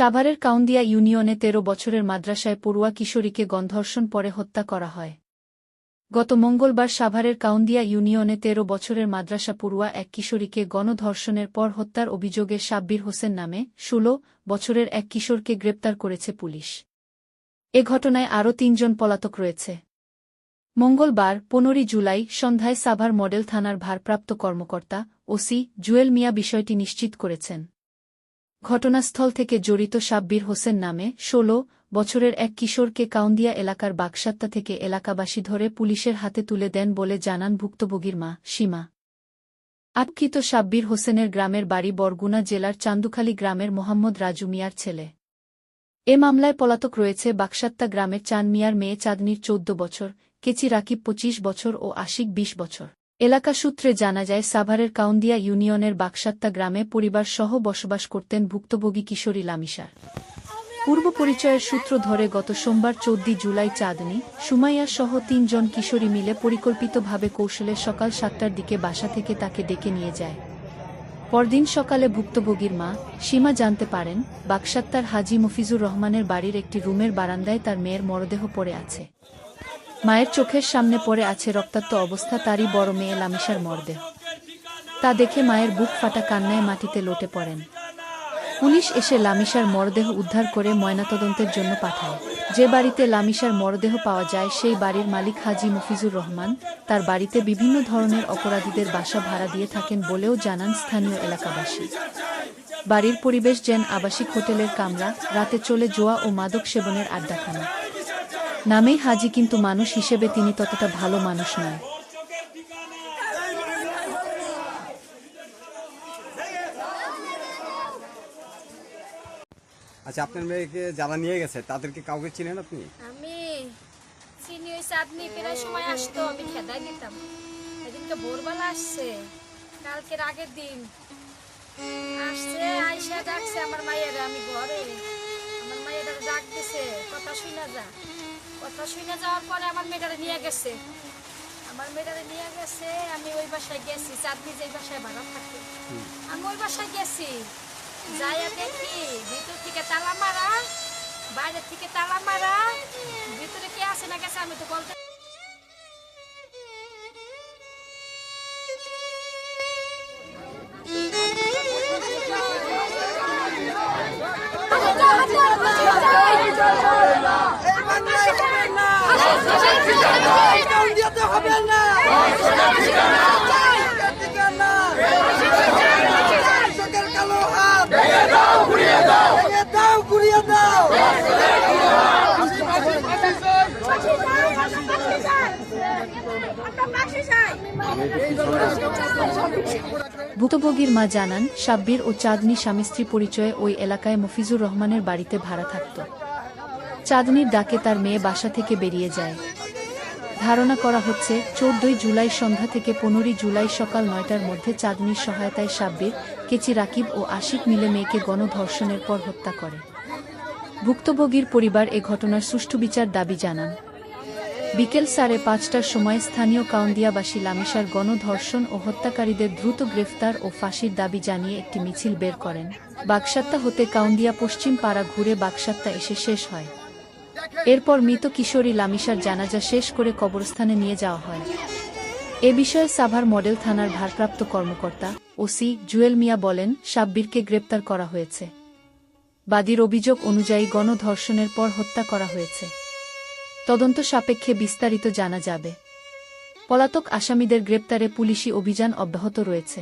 সাভারের কাউন্দিয়া ইউনিয়নে তেরো বছরের মাদ্রাসায় পড়ুয়া কিশোরীকে গণধর্ষণ পরে হত্যা করা হয়। গত মঙ্গলবার সাভারের কাউন্দিয়া ইউনিয়নে তেরো বছরের মাদ্রাসা পড়ুয়া এক কিশোরীকে গণধর্ষণের পর হত্যার অভিযোগে সাব্বির হোসেন নামে ষোলো বছরের এক কিশোরকে গ্রেপ্তার করেছে পুলিশ। এ ঘটনায় আরও তিনজন পলাতক রয়েছে। মঙ্গলবার, পনেরোই জুলাই, সন্ধ্যায় সাভার মডেল থানার ভারপ্রাপ্ত কর্মকর্তা ওসি জুয়েল মিয়া বিষয়টি নিশ্চিত করেছেন। ঘটনাস্থল থেকে জড়িত সাব্বির হোসেন নামে ষোলো বছরের এক কিশোরকে কাউন্দিয়া এলাকার বাকসাত্তা থেকে এলাকাবাসী ধরে পুলিশের হাতে তুলে দেন বলে জানান ভুক্তভোগীর মা সীমা। আটকিত সাব্বির হোসেনের গ্রামের বাড়ি বরগুনা জেলার চান্দুখালী গ্রামের মোহাম্মদ রাজু মিয়ার ছেলে। এ মামলায় পলাতক রয়েছে বাকসাত্তা গ্রামের চান মিয়ার মেয়ে চাঁদনির চৌদ্দ বছর, কেচি রাকিব পঁচিশ বছর ও আশিক বিশ বছর। এলাকা সূত্রে জানা যায়, সাভারের কাউন্দিয়া ইউনিয়নের বাকসাত্তা গ্রামে পরিবার সহ বসবাস করতেন ভুক্তভোগী কিশোরী লামিসার পূর্ব পরিচয়ের সূত্র ধরে, গত সোমবার চৌদ্দি জুলাই চাঁদনি, সুমাইয়া সহ তিনজন কিশোরী মিলে পরিকল্পিতভাবে কৌশলে সকাল সাতটার দিকে বাসা থেকে তাকে ডেকে নিয়ে যায়। পরদিন সকালে ভুক্তভোগীর মা সীমা জানতে পারেন, বাকসাত্তার হাজি মফিজুর রহমানের বাড়ির একটি রুমের বারান্দায় তার মেয়ের মরদেহ পড়ে আছে। মায়ের চোখের সামনে পড়ে আছে রক্তাক্ত অবস্থা তারই বড় মেয়ে লামিসার মরদেহ তা দেখে মায়ের বুক ফাটা কান্নায় মাটিতে লোটে পড়েন। পুলিশ এসে লামিশার মরদেহ উদ্ধার করে ময়নাতদন্তের জন্য পাঠায়। যে বাড়িতে লামিশার মরদেহ পাওয়া যায়, সেই বাড়ির মালিক হাজি মুফিজুর রহমান তার বাড়িতে বিভিন্ন ধরনের অপরাধীদের বাসা ভাড়া দিয়ে থাকেন বলেও জানান স্থানীয় এলাকাবাসী। বাড়ির পরিবেশ যেন আবাসিক হোটেলের কামরা, রাতে চলে জোয়া ও মাদক সেবনের আড্ডাখানা। নামেই হাজি কিন্তু মানুষ হিসেবে তিনি ততটা ভালো মানুষ নয়। আচ্ছা আপনার মেয়েকে যারা নিয়ে গেছে তাদেরকে কাউকে চিনেন আপনি? আমি চিনি ওই চাঁদনি প্রায় সময় আসতো আমি খেদাই দিতাম এদিনকে ভোরবেলা আসছে কালকের আগের দিন। আসছে আইসা ডাকছে আমার মায়ের আমি ঘরে। আমার মায়ের ডাক দিছে কথা শুনে যা। কথা শুনে যাওয়ার পরে আমার মেয়েটারে নিয়ে গেছে। আমার মেয়েটারে নিয়ে গেছে আমি ওই বাসায় গেছি চাঁদনি যে বাসায় ভাড়া থাকে। আমি ওই বাসায় গেছি। যাইয়া দেখি ভিতর থেকে তালা মারা বাইরের থেকে তালা মারা ভিতরে কে আছে না গেছে আমি তো বলতে দিতে হবে না। ভুক্তভোগীর মা জানান, সাব্বির ও চাঁদনি স্বামী স্ত্রী পরিচয়ে ওই এলাকায় মফিজুর রহমানের বাড়িতে ভাড়া থাকত। চাঁদনির ডাকে তার মেয়ে বাসা থেকে বেরিয়ে যায়। ধারণা করা হচ্ছে, চোদ্দই জুলাই সন্ধ্যা থেকে পনেরোই জুলাই সকাল নয়টার মধ্যে চাঁদনির সহায়তায় সাব্বির, কেচি রাকিব ও আশিক মিলে মেয়েকে গণধর্ষণের পর হত্যা করে। ভুক্তভোগীর পরিবার এ ঘটনার সুষ্ঠু বিচার দাবি জানান। বিকেল সাড়ে পাঁচটার সময় স্থানীয় কাউন্দিয়াবাসী লামিসার গণধর্ষণ ও হত্যাকারীদের দ্রুত গ্রেফতার ও ফাঁসির দাবি জানিয়ে একটি মিছিল বের করেন। বাকসাত্তা হতে কাউন্দিয়া পশ্চিম পাড়া ঘুরে বাকসাত্তা এসে শেষ হয়। এরপর মৃত কিশোরী লামিশার জানাজা শেষ করে কবরস্থানে নিয়ে যাওয়া হয়। এ বিষয়ে সাভার মডেল থানার ভারপ্রাপ্ত কর্মকর্তা ওসি জুয়েল মিয়া বলেন, সাব্বিরকে গ্রেপ্তার করা হয়েছে। বাদীর অভিযোগ অনুযায়ী গণধর্ষণের পর হত্যা করা হয়েছে। তদন্ত সাপেক্ষে বিস্তারিত জানা যাবে। পলাতক আসামিদের গ্রেপ্তারে পুলিশি অভিযান অব্যাহত রয়েছে।